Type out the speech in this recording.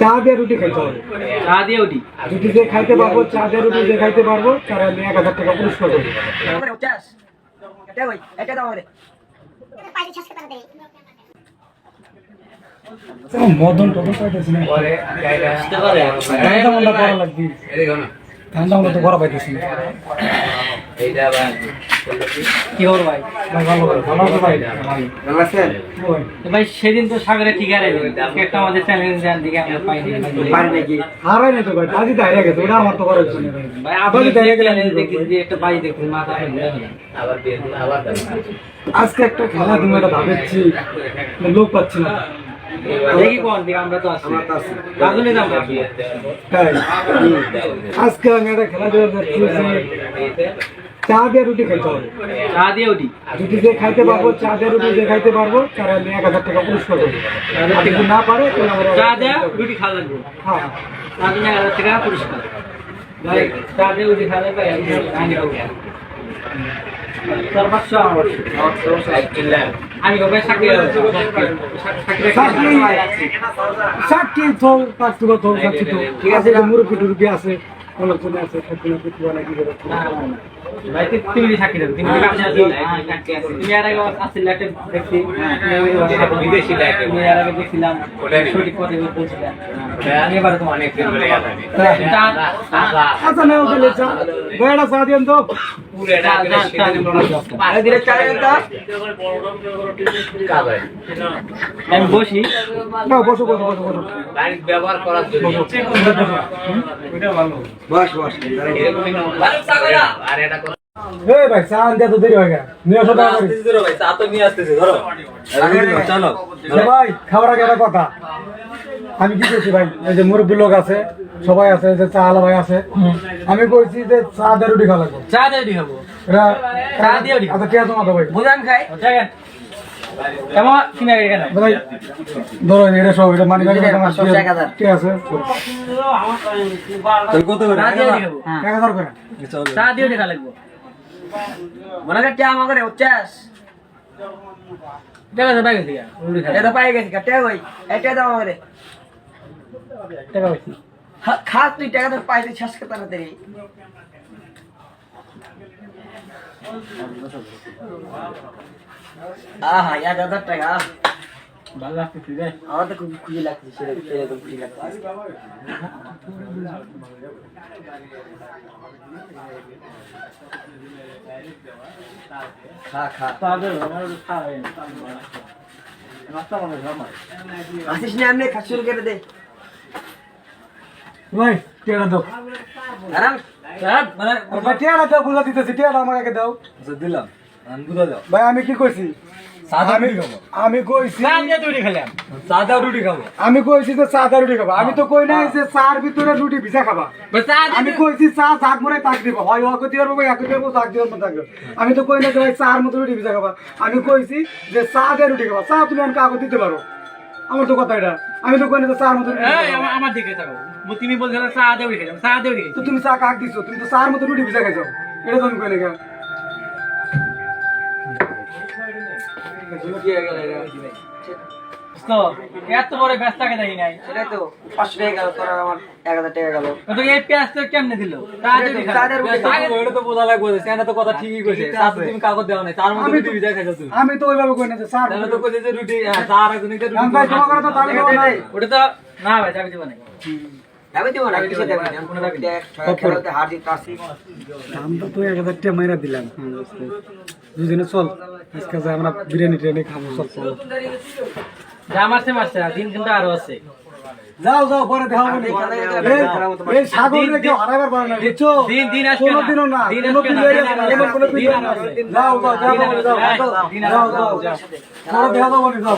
চা দিয়ে রুটি খাইতে হবে। চা দিয়ে উঠি রুটি যে খাইতে পারব চা দিয়ে রুটি যে খাইতে পারব তারা আমি এক হাজার টাকা পুরস্কার আমারে মদন টদন পাইতেছি না। ঠান্ডা মান্ডা করা লাগবে। ঠান্ডা মান্ডা তো করা পাইতেছি না। কি ভাই ভাই? ভালো ভালো ভালো ভাই। ভাই ভাই ভাই সেদিন তো সাগরে ঠিক একটা আমাদের চ্যালেঞ্জ দেন দিকে আমরা পাইনি পারি নাকি হারাই না তো ভাই কাজই তো গেছে ওটা আমার তো করার জন্য ভাই ভাই আপনি বাড়িতে হারিয়ে গেলে আমি চ্যালেঞ্জ কি দেখি যে একটা দেখুন মাথা আজকে একটা খেলা তুমি এটা ভাবেছি লোক পাচ্ছি না। দেখি কোন দিকে আমরা তো আছি। রাজনী দাম আজকে আমি একটা খেলা যাচ্ছি চা দিয়ে রুটি খাইতে হবে চা দিয়ে রুটি যে খাইতে পারব চা দিয়ে রুটি যে খাইতে পারব তারা আমি এক হাজার টাকা পুরস্কার দেবো আর যদি না পারে চা দিয়ে রুটি খাওয়া লাগবে হ্যাঁ তার জন্য এক হাজার টাকা পুরস্কার ভাই চা দিয়ে রুটি খাওয়া লাগবে আমি চাকরি থল পাঁচ টাকা থল তো ঠিক আছে মুরব্বী টুরব্বি আছে আলোচনা আছে খাদ্য না কিছু ভাই তুমি চাকরি দেবো তুমি কাছে আছো তুমি আর আগে আসছিল একটা দেখছি বিদেশি তুমি আর আগে দেখছিলাম সঠিক কথা বলছিলাম আমি এবারে তোমার অনেক আচ্ছা না ওকে চা বড়া চা দিন তো। আরে চা আমি বসি। না বসো বসো বসো বসো। ব্যবহার করার জন্য বস বস। আর এটা এই ভাই চা আনতে তো দেরি হয়ে গেল। নিয়ে আসো তাড়াতাড়ি। ভাই খাবার আগে একটা কথা। আমি কি করছি ভাই? এই যে মুরব্বী লোক আছে সবাই আছে যে চা আলা ভাই আছে। আমি কইছি যে চা দিয়ে রুটি খাওয়া লাগবে। চা দিয়ে দি হব এটা চা দিয়ে রুটি। আচ্ছা কে তোমার ভাই। বুঝান খাই। দেখেন কেমন কিনে কেন ভাই ধরো এটা সব এটা মানি ব্যাগে আমার সব এক হাজার। ঠিক আছে। চা দিয়ে দি হব করে। চা দিয়ে দেখা লাগবো। মনে কর আছে বাইরে থেকে রুটি খাই এটা পাই গেছি কাটে কই? এটা দাও টাকা পাইছি খা তুই টাকা তো পাইতে করতে তাড়াতাড়ি আহা এক হাজার টাকা। ভালো লাগতেছি রে। আমার তো খুব খুশি লাগছে সেরকম সেরকম খুশি লাগছে। খা খা। আসিস না এমনি খা শুরু করে দে। ভাই টিয়াটা দাও। মানে ভাই টিয়াটা দাও বুঝা দিতেছি টিয়াটা আমার আগে দাও। দিলাম। আমি বুঝা যাও ভাই আমি কি কইছি? সাদা আমি কইছি সাদা রুটি খাব। আমি কইছি যে চা দিয়ে রুটি খাবা। আমি তো কই নাই যে চার ভিতরে রুটি ভিজা খাবা। আমি কইছি চা শাক মনে তাক দিব। হয় ওকে দিয়ে পারব একে দিয়ে শাক দিয়ে পারব তাক আমি তো কই না যে ভাই চার মতো রুটি ভিজা খাবা। আমি কইছি যে চা দিয়ে রুটি খাবা। চা তুমি আমাকে কাগজ দিতে পারো। আমার তো কথা এটা। আমি তো কই তো যে চার মতো আমার দিকে থাকো। তুমি বলছো চা রুটি খেলাম চা দিয়ে তো তুমি চা কাক দিছো? তুমি তো চার মতো রুটি ভিজা খাইছো। এটা তো আমি কি হয়ে কেন তো এত বড় ব্যস্ত দেখি নাই। সেটাই তো পাঁচশো টাকা গেল তোর আমার এক হাজার টাকা গেল। তো এই পেঁয়াজ তো কেমনে দিল? চা দিয়ে রুটি চা দিয়ে রুটি খেলাম খাব। এটা তো বোঝা লাগবে সেখানে তো কথা ঠিকই কইছে। তুমি কাগজ দেওয়া নাই তার মধ্যে আমি রুটি তো- ভিজা খাইছো তুমি। আমি তো ওইভাবে কই না যে তাহলে তো কইছে যে রুটি হ্যাঁ, তার একজনকে রুটি ভাই তোমার কথা তো তাহলে দেবো নাই। ওটা তো না ভাই চাবি দিব না আমি দিব না কিসে দেবেন আমি কোনো দাবি দেখ খেলাতে হার জিত আসি আমরা তো এক হাজার টাকা মাইরা দিলাম। দুজনে চল আজকে আমরা বিরিয়ানি টিরিয়ানি খাব সব চল। যা মারছে মারছে দিন কিন্তু আরও আছে। যাও যাও পরে দেখা হবে। এই- সাগরে কেউ হারাবার পারে না। বুঝছ দিন দিন আজকে কোনোদিনও না দিন কোনো দিন কোনো দিন। যাও যাও যাও যাও যাও যাও যাও। দেখা যাব যাও